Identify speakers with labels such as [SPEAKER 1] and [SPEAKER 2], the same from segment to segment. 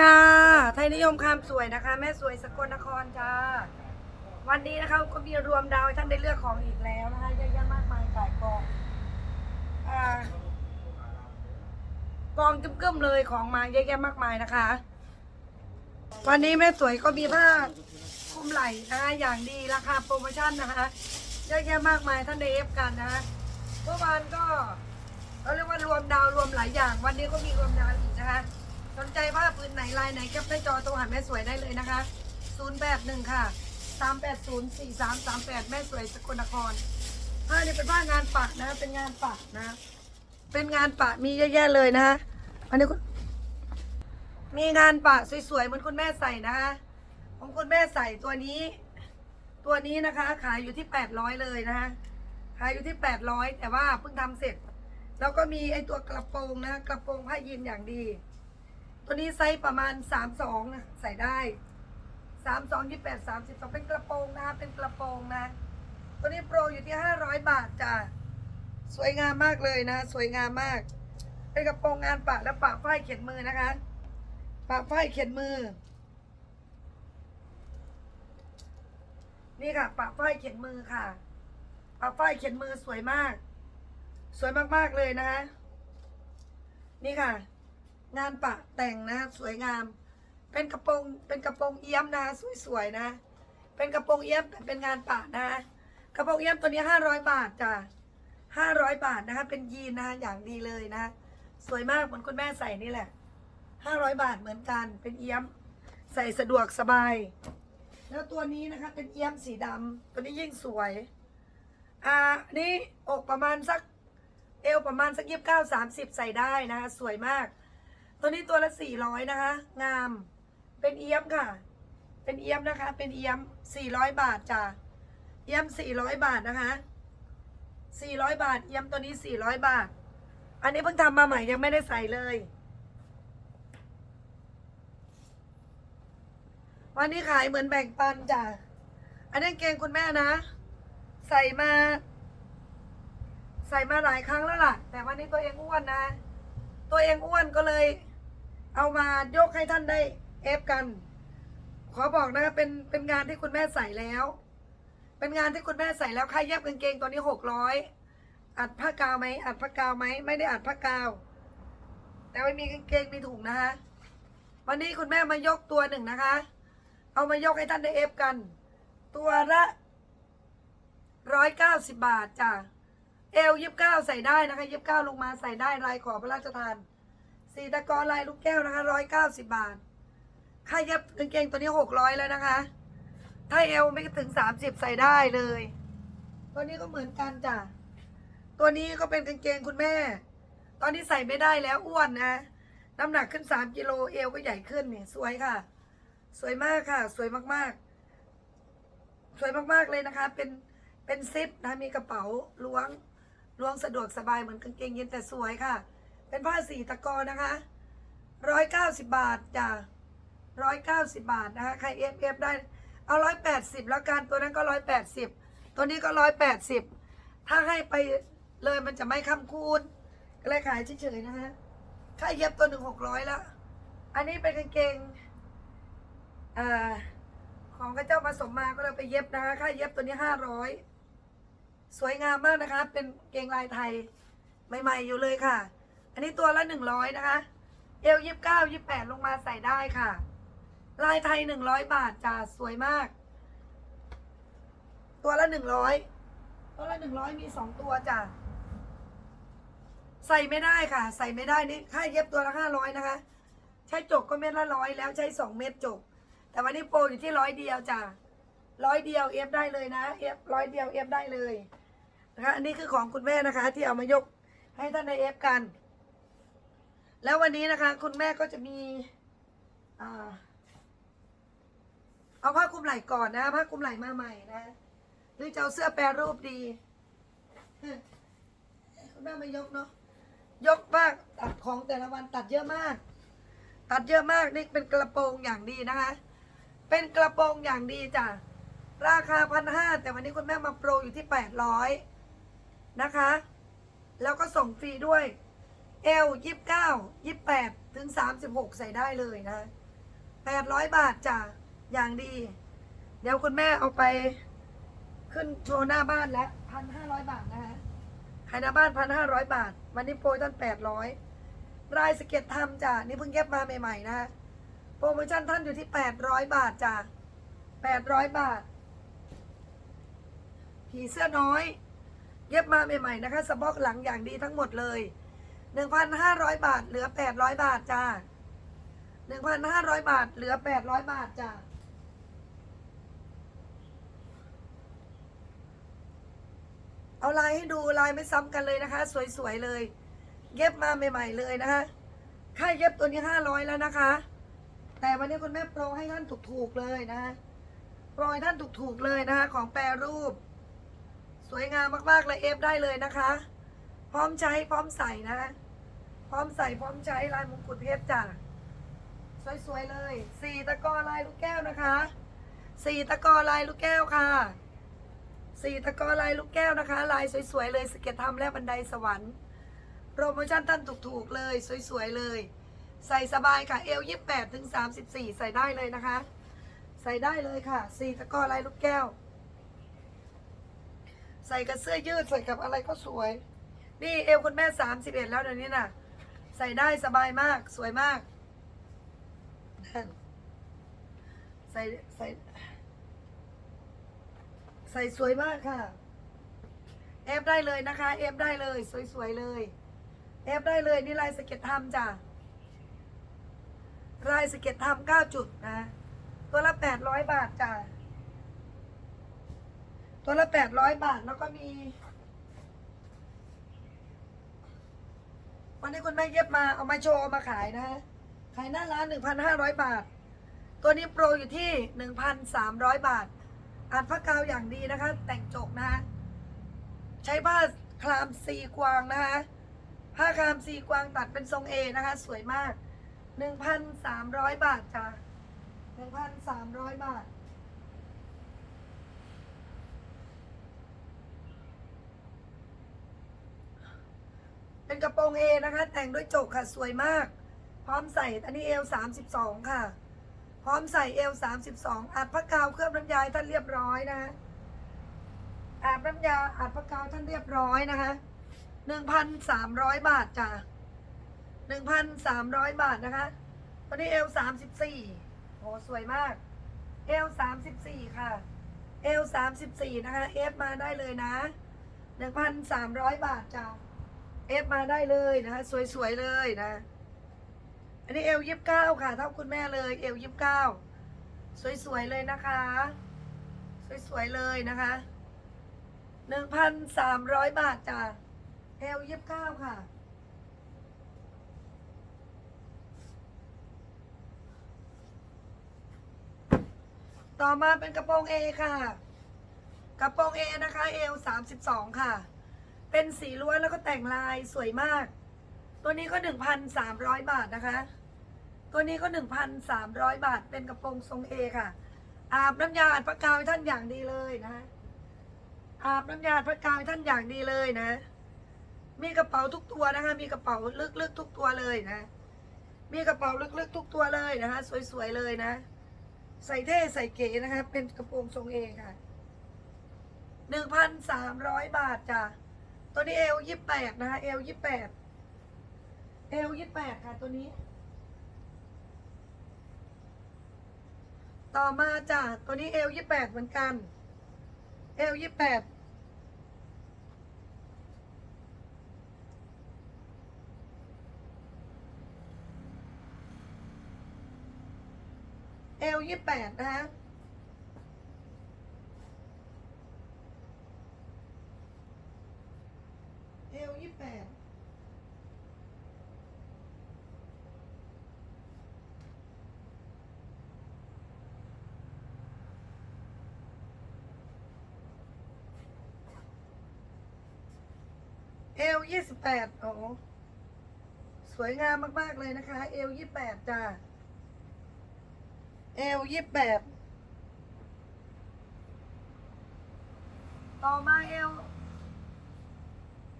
[SPEAKER 1] ค่ะ ไทยนิยมความสวยนะคะ แม่สวยสกลนครจ้า วันนี้นะคะก็มีรวมดาวให้ท่านได้เลือกของอีกแล้วนะคะเยอะแยะมากมายก่ายกองอกองจุ้มๆเลยของมาเยอะแยะมากมายนะคะ วันนี้แม่สวยก็มีผ้าคลุมไหล่นะคะอย่างดีราคาโปรโมชั่นนะคะเยอะแยะมากมายท่านได้เอฟกันนะคะเมื่อวานก็เราเรียกว่ารวมดาวรวมหลายอย่าง วันนี้ก็มีรวมดาวอีกนะคะ สนใจผ้าพื้นไหนลายไหนแคปหน้าจอโทรหาแม่สวยได้เลยนะคะ 0 8 1 ค่ะ 3 8 0 4 3 3 8 แม่สวยสกลนครผ้านี่เป็นผ้างานปักนะ เป็นงานปักนะ เป็นงานปักมีเยอะแยะเลยนะคะอันนี้คุณมีงานปักสวยๆเหมือนคุณแม่ใส่นะคะของคุณแม่ใส่ตัวนี้ ตัวนี้นะคะ ขายอยู่ที่ 800 เลยนะคะขายอยู่ที่ 800 แต่ว่าเพิ่งทำเสร็จ แล้วก็มีไอตัวกระโปรงนะ กระโปรงผ้ายีนอย่างดี ตัวนี้ไซส์ประมาณ32นะใส่ได้32 28 32เป็นกระโปรงนะคะเป็นกระโปรงนะ ตัวนี้โปรอยู่ที่500บาทจ้ะสวยงามมากเลยนะ สวยงามมาก เป็นกระโปรงงานปะและปะฝ้ายเขียนมือนะคะ ปะฝ้ายเขียนมือ นี่ค่ะ ปะฝ้ายเขียนมือค่ะ ปะฝ้ายเขียนมือสวยมาก สวยมากๆเลยนะคะนี่ค่ะ งานปะแต่งนะ สวยงาม เป็นกระโปรงเป็นกระโปรงเอี้ยมนะ สวยๆนะ เป็นกระโปรงเอี้ยมแต่เป็นงานปะนะ กระโปรงเอี้ยมตัวนี้ห้าร้อยบาทจ้ะห้าร้อยบาทนะคะ เป็นยีนนะคะอย่างดีเลยนะ สวยมากเหมือนคุณแม่ใส่นี่แหละห้าร้อยบาทเหมือนกันเป็นเอี้ยม ใส่สะดวกสบาย แล้วตัวนี้นะคะ เป็นเอี้ยมสีดำตัวนี้ยิ่งสวยอ่านี่อกประมาณสักเอวประมาณสักยี่สิบเก้าสามสิบใส่ได้นะคะสวยมาก ตัวนี้ตัวละสี่ร้อยนะคะ งาม เป็นเอี้ยมค่ะ เป็นเอี้ยมนะคะ เป็นเอี้ยมสี่ร้อยบาทจ้ะเอี้ยมสี่ร้อยบาทนะคะสี่ร้อยบาท เอี้ยมตัวนี้สี่ร้อยบาท อันนี้เพิ่งทำมาใหม่ยังไม่ได้ใส่เลย วันนี้ขายเหมือนแบ่งปันจ้ะ อันนี้เกงคุณแม่นะ ใส่มา ใส่มาหลายครั้งแล้วล่ะ แต่วันนี้ตัวเองอ้วนนะ ตัวเองอ้วนก็เลย เอามายกให้ท่านได้เอฟกัน ขอบอกนะเป็นเป็นงานที่คุณแม่ใส่แล้ว เป็นงานที่คุณแม่ใส่แล้วค่าเย็บกางเกงตัวนี้หกร้อยอัดผ้ากาวไหมอัดผ้ากาวไหมไม่ได้อัดผ้ากาว แต่ไม่มีกางเกงมีถุงนะคะวันนี้คุณแม่มายกตัวหนึ่งนะคะ เอามายกให้ท่านได้เอฟกัน ตัวละร้อยเก้าสิบบาทจ้ะเอลยิบเก้าใส่ได้นะคะยิบเก้าลงมาใส่ได้ลายขอพระราชทาน สีตะกอลายลูกแก้วนะคะร้อยเก้าสิบบาท ค่าเย็บกางเกงตัวนี้หกร้อยแล้วนะคะ ถ้าเอลไม่ถึงสามสิบใส่ได้เลย ตัวนี้ก็เหมือนกันจ้ะ ตัวนี้ก็เป็นกางเกงคุณแม่ ตอนนี้ใส่ไม่ได้แล้วอ้วนนะ น้ำหนักขึ้นสามกิโลเอวก็ใหญ่ขึ้นเนี่ยสวยค่ะ สวยมากค่ะ สวยมากๆ สวยมากๆเลยนะคะ เป็น เป็นซิปนะ มีกระเป๋าล้วงล้วงสะดวกสบายเหมือนกางเกงยีนแต่สวยค่ะ เป็นผ้าสีตะกอนะคะร้อยเก้าสิบบาทจ้ะร้อยเก้าสิบบาทนะคะใครเอฟเอฟได้เอาร้อยแปดสิบแล้วกันตัวนั้นก็ร้อยแปดสิบตัวนี้ก็ร้อยแปดสิบถ้าให้ไปเลยมันจะไม่ค้ำคูณก็เลยขายเฉยๆนะคะค่าเย็บตัวหนึ่งหกร้อยล้วอันนี้เป็นกางเกงอของข้าเจ้าผสมมาก็เลยไปเย็บนะคะค่าเย็บตัวนี้ห้าร้อยสวยงามมากนะคะ เป็นเกงลายไทยใหม่ ๆ อยู่เลยค่ะ นนี้ตัวละหนึ่งร้อยนะคะ เอลยี่สิบเก้ายี่แปดลงมาใส่ได้ค่ะ ลายไทยหนึ่งร้อยบาทจ้าสวยมาก ตัวละหนึ่งร้อยตัวละหนึ่งร้อยมีสองตัวจ้าใส่ไม่ได้ค่ะ ใส่ไม่ได้นี่ค่าเย็บตัวละห้าร้อยนะคะ ใช้จกก็เม็ดละร้อยแล้วใช้สองเม็ดจก แต่วันนี้โปรอยู่ที่ร้อยเดียวจ้าร้อยเดียวเอฟได้เลยนะเอฟร้อยเดียวเอฟได้เลยนะคะอันนี้คือของคุณแม่นะคะ ที่เอามายกให้ท่านในเอฟกัน แล้ววันนี้นะคะ คุณแม่ก็จะมีอเอาผ้าคลุมไหล่ก่อนนะผ้าคลุมไหล่มาใหม่นะหรือจะเอาเสื้อแปรรูปดีคุณแม่มายกเนาะยกมากตัดของแต่ละวันตัดเยอะมาก ตัดเยอะมากนี่เป็นกระโปรงอย่างดีนะคะ เป็นกระโปรงอย่างดีจ้ะราคาพันห้าแต่วันนี้คุณแม่มาโปรอยู่ที่แปดร้อยนะคะ แล้วก็ส่งฟรีด้วย เอลยี่สิบเก้ายี่สิบแปดถึงสามสิบหกใส่ได้เลยนะแปดร้อยบาทจ้ะอย่างดี เดี๋ยวคุณแม่เอาไป ขึ้นโชว์หน้าบ้านแล้วพันห้าร้อยบาทนะฮะขายหน้าบ้านพันห้าร้อยบาท วันนี้โปรยตั้งแปดร้อยรายสเก็ตทำจ้ะนี่เพิ่งเก็บมาใหม่ ๆ นะ โปรโมชั่นท่านอยู่ที่แปดร้อยบาทจ้ะแปดร้อยบาท ผีเสื้อน้อย เย็บมาใหม่ ๆ นะคะ สะบอกหลังอย่างดีทั้งหมดเลย หนึ่งพันห้าร้อยบาท เหลือแปดร้อยบาทจ้าหนึ่งพันห้าร้อยบาท เหลือแปดร้อยบาทจ้าเอาลายให้ดูลายไม่ซ้ำกันเลยนะคะ สวยๆเลย เย็บมาใหม่ ๆ เลยนะคะค่าเย็บตัวนี้ห้าร้อยแล้วนะคะ แต่วันนี้คุณแม่โปรให้ท่านถูกๆเลยนะคะโปรให้ท่านถูกๆเลยนะคะ ของแปรรูป สวยงามมากๆเลยเอฟได้เลยนะคะ พร้อมใช้พร้อมใส่นะ พร้อมใส่พร้อมใช้ลายมงกุฎเพชรจ้ะสวยๆเลยสี่ตะกอลายลูกแก้วนะคะสี่ตะกอลายลูกแก้วค่ะสี่ตะกอลายลูกแก้วนะคะ ลายสวยๆเลยสเก็ตทำและบันไดสวรรค์โปรโมชั่นท่านถูกๆเลย สวยๆเลย ใส่สบายค่ะเอลยี่แปดถึงสามสิบสี่ใส่ได้เลยนะคะ ใส่ได้เลยค่ะสี่ตะกอลายลูกแก้ว ใส่กับเสื้อยืดใส่กับอะไรก็สวย นี่เอวคุณแม่สามสิบเอ็ดแล้วเดี๋ยวนี้น่ะ ใส่ได้สบายมากสวยมากนั่นใส่ใส่ ใส่สวยมากค่ะ เอฟได้เลยนะคะ เอฟได้เลย สวยๆเลย เอฟได้เลยนี่ลายสเก็ตทำจ้ะลายสเก็ตทำเก้าจุดนะ ตัวละแปดร้อยบาทจ้ะตัวละแปดร้อยบาทแล้วก็มี วันนี้คุณแม่เย็บมาเอามาโชว์เอามาขายนะ ขายหน้าร้านหนึ่งพันห้าร้อยบาท ตัวนี้โปรอยู่ที่หนึ่งพันสามร้อยบาทอ่านผ้ากาวอย่างดีนะคะ แต่งจกนะคะใช้ผ้าคลามซีกวางนะคะผ้าคลามซีกวางตัดเป็นทรงเอนะคะ สวยมากหนึ่งพันสามร้อยบาทจ้ะหนึ่งพันสามร้อยบาท เป็นกระโปรงเอนะคะ แต่งด้วยจกค่ะสวยมาก พร้อมใส่อันนี้เอลสามสิบสองค่ะ พร้อมใส่เอลสามสิบสองอัดพระกาวเคลือบน้ำยาท่านเรียบร้อยนะอาบน้ำยาอัดพระกาวท่านเรียบร้อยนะคะหนึ่งพันสามร้อยบาทจ้ะหนึ่งพันสามร้อยบาทนะคะตัวนี้เอลสามสิบสี่โหสวยมากเอลสามสิบสี่ค่ะเอลสามสิบสี่นะคะเอฟมาได้เลยนะหนึ่งพันสามร้อยบาทจ้ะ เอฟมาได้เลยนะคะสวยๆเลยนะ อันนี้เอลยิบเก้าค่ะ เท่าคุณแม่เลย เอลยิบเก้าสวยๆเลยนะคะ สวยๆเลยนะคะหนึ่งพันสามร้อยบาทจ้ะเอลยิบเก้าค่ะต่อมาเป็นกระโปรงเอค่ะ กระโปรงเอนะคะเอลสามสิบสองค่ะ เป็นสีล้วนแล้วก็แต่งลายสวยมาก ตัวนี้ก็หนึ่งพันสามร้อยบาทนะคะ ตัวนี้ก็หนึ่งพันสามร้อยบาท เป็นกระโปรงทรงเอค่ะ อาบน้ำยาอัดพระกาวให้ท่านอย่างดีเลยนะอาบน้ำยาอัดพระกาวให้ท่านอย่างดีเลยนะ มีกระเป๋าทุกตัวนะคะ มีกระเป๋าลึกๆทุกตัวเลยนะ มีกระเป๋าลึกๆทุกตัวเลยนะคะ สวยๆเลยนะ ใส่เท่ใส่เก๋นะคะ เป็นกระโปรงทรงเอค่ะหนึ่งพันสามร้อยบาทจ้ะ ตัวนี้เอลยี่แปดนะคะเอลยี่แปดเอลยี่แปดค่ะตัวนี้ ต่อมาจ้ะตัวนี้เอลยี่แปดเหมือนกันเอลยี่แปดเอลยี่แปดนะคะ เอลยี่แปด เอลยี่สิบแปดโอ้สวยงามมากๆเลยนะคะ เอลยี่แปดจ้าเอลยี่แปดต่อมาเอล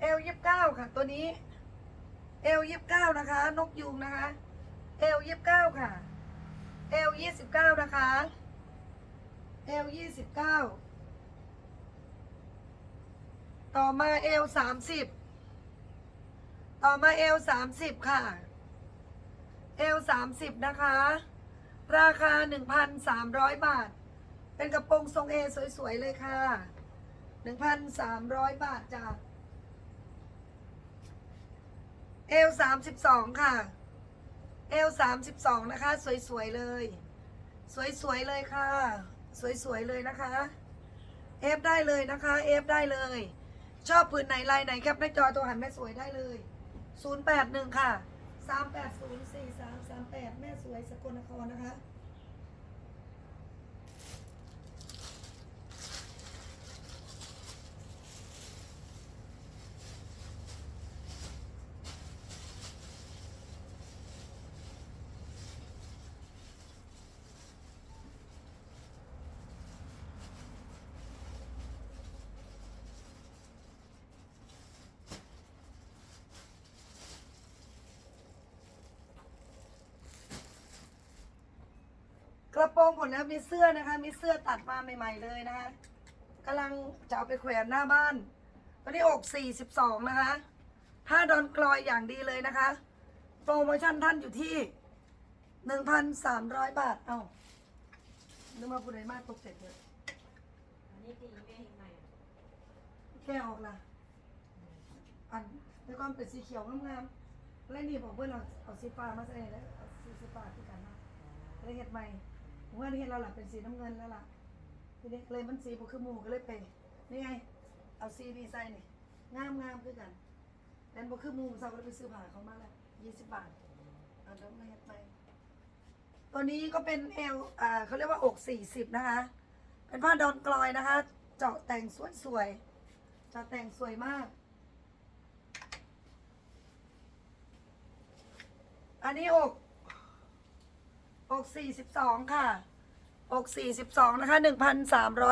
[SPEAKER 1] เอลยี่สิบเก้าค่ะ ตัวนี้ เอลยี่สิบเก้านะคะ นกยูงนะคะเอลยี่สิบเก้าค่ะเอลยี่สิบเก้านะคะเอลยี่สิบเก้าต่อมาเอลสามสิบ ต่อมาเอลสามสิบค่ะเอลสามสิบนะคะ ราคาหนึ่งพันสามร้อยบาท เป็นกระโปรงทรงเอสวยๆเลยค่ะหนึ่งพันสามร้อยบาทจ้ะเอลสามสิบสองค่ะเอลสามสิบสองนะคะ สวยๆเลย สวยๆเลยค่ะ สวยๆเลยนะคะเอฟได้เลยนะคะเอฟได้เลย ชอบผืนไหนลายไหนแคปหน้าจอตัวหันแม่สวยได้เลย 081 ค่ะ 3804338 แม่สวยสกลนครนะคะ ระโปรงผลแล้วมีเสื้อนะคะ มีเสื้อตัดมาใหม่ ๆเลยนะคะกำลังจะเอาไปแขวนหน้าบ้านตอนนี้อก42นะคะผ้าดอนกลอยอย่างดีเลยนะคะ โปรโมชั่นท่านอยู่ที่ 1,300 บาท เอ้านึกว่าผู้ใดมากตกเสร็จเลย
[SPEAKER 2] อันนี้ตีแม่เห็นไหมอะ
[SPEAKER 1] แก้ออกละอันแล้วก็เป็นสีเขียวงามๆแล้วนี่บอกเพื่อนเราเอาสีฟ้ามาใส่แล้วเอาสีสีฟ้าที่กันมาเลยเห็ดใหม่ เมื่อเห็ดเราหลับเป็นสีน้ำเงินแล้วล่ะทีนี้เลยมันสีพวกคือหมูก็เลยไปนี่ไง เอาสีดีไซน์นี่งามงามคือกันแต่พวกคือหมูเราก็เลยไปซื้อผ้าเขามาแล้วยี่สิบบาทเอาแล้วมาเห็ดใหม่ตัวนี้ก็เป็นเอลอ่าเขาเรียกว่าอกสี่สิบนะคะ เป็นผ้าดอนกลอยนะคะ เจาะแต่งสวยๆเจาะแต่งสวยมาก อันนี้อก อก42 ค่ะอก42 นะคะ1,300